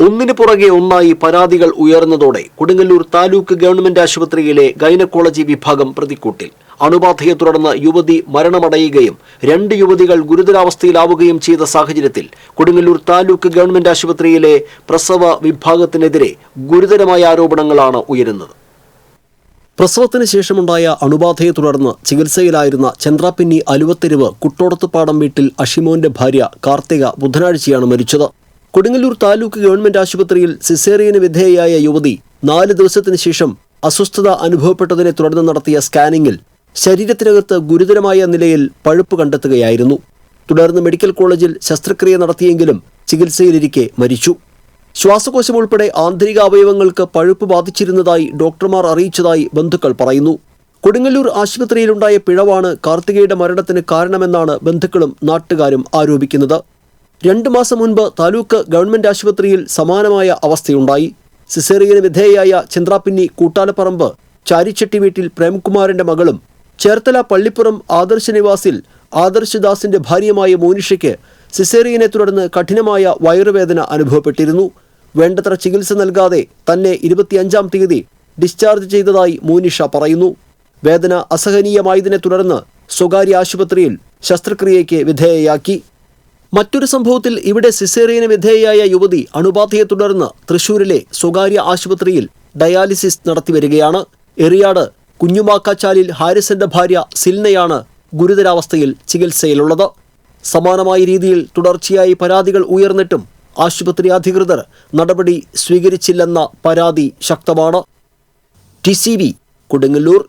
ഒന്നിനു പുറകെ ഒന്നായി പരാതികൾ ഉയർന്നതോടെ കൊടുങ്ങല്ലൂർ താലൂക്ക് ഗവൺമെന്റ് ആശുപത്രിയിലെ ഗൈനക്കോളജി വിഭാഗം പ്രതിക്കൂട്ടിൽ. അണുബാധയെ തുടർന്ന് യുവതി മരണമടയുകയും രണ്ട് യുവതികൾ ഗുരുതരാവസ്ഥയിലാവുകയും ചെയ്ത സാഹചര്യത്തിൽ കൊടുങ്ങല്ലൂർ താലൂക്ക് ഗവൺമെന്റ് ആശുപത്രിയിലെ പ്രസവ വിഭാഗത്തിനെതിരെ ഗുരുതരമായ ആരോപണങ്ങളാണ് ഉയരുന്നത്. പ്രസവത്തിന് ശേഷമുണ്ടായ അണുബാധയെ തുടർന്ന് ചികിത്സയിലായിരുന്ന ചന്ദ്രാപിന്നി അലുവത്തെരുവ് കുട്ടോടത്തുപാടം വീട്ടിൽ അഷിമോന്റെ ഭാര്യ കാർത്തിക ബുധനാഴ്ചയാണ് മരിച്ചത്. കൊടുങ്ങല്ലൂർ താലൂക്ക് ഗവൺമെന്റ് ആശുപത്രിയിൽ സിസേറിയന് വിധേയയായ യുവതി നാല് ദിവസത്തിന് ശേഷം അസ്വസ്ഥത അനുഭവപ്പെട്ടതിനെ തുടർന്ന് നടത്തിയ സ്കാനിംഗിൽ ശരീരത്തിനകത്ത് ഗുരുതരമായ നിലയിൽ പഴുപ്പ് കണ്ടെത്തുകയായിരുന്നു. തുടർന്ന് മെഡിക്കൽ കോളേജിൽ ശസ്ത്രക്രിയ നടത്തിയെങ്കിലും ചികിത്സയിലിരിക്കെ മരിച്ചു. ശ്വാസകോശം ഉൾപ്പെടെ ആന്തരിക അവയവങ്ങൾക്ക് പഴുപ്പ് ബാധിച്ചിരുന്നതായി ഡോക്ടർമാർ അറിയിച്ചതായി ബന്ധുക്കൾ പറയുന്നു. കൊടുങ്ങല്ലൂർ ആശുപത്രിയിലുണ്ടായ പിഴവാണ് കാർത്തികയുടെ മരണത്തിന് കാരണമെന്നാണ് ബന്ധുക്കളും നാട്ടുകാരും ആരോപിക്കുന്നത്. രണ്ടു മാസം മുൻപ് താലൂക്ക് ഗവൺമെന്റ് ആശുപത്രിയിൽ സമാനമായ അവസ്ഥയുണ്ടായി. സിസേറിയന് വിധേയയായ ചന്ദ്രാപിന്നി കൂട്ടാലപ്പറമ്പ് ചാരിച്ചട്ടി വീട്ടിൽ പ്രേംകുമാറിന്റെ മകളും ചേർത്തല പള്ളിപ്പുറം ആദർശ നിവാസിൽ ആദർശദാസിന്റെ ഭാര്യമായ മോനിഷയ്ക്ക് സിസേറിയനെ തുടർന്ന് കഠിനമായ വയറുവേദന അനുഭവപ്പെട്ടിരുന്നു. വേണ്ടത്ര ചികിത്സ നൽകാതെ തന്നെ ഇരുപത്തിയഞ്ചാം തീയതി ഡിസ്ചാർജ് ചെയ്തതായി മോനിഷ പറയുന്നു. വേദന അസഹനീയമായതിനെ തുടർന്ന് സ്വകാര്യ ആശുപത്രിയിൽ ശസ്ത്രക്രിയയ്ക്ക് വിധേയയാക്കി. മറ്റൊരു സംഭവത്തിൽ ഇവിടെ സിസേറിയന് വിധേയയായ യുവതി അണുബാധയെ തുടർന്ന് തൃശൂരിലെ സ്വകാര്യ ആശുപത്രിയിൽ ഡയാലിസിസ് നടത്തിവരികയാണ് എറിയാട് കുഞ്ഞുമാക്കാച്ചാലിൽ ഹാരിസന്റെ ഭാര്യ സിൽനയാണ് ഗുരുതരാവസ്ഥയിൽ ചികിത്സയിലുള്ളത്. സമാനമായ രീതിയിൽ തുടർച്ചയായി പരാതികൾ ഉയർന്നിട്ടും ആശുപത്രി അധികൃതർ നടപടി സ്വീകരിച്ചില്ലെന്ന പരാതി ശക്തമാണ്. T C V Kodungallur.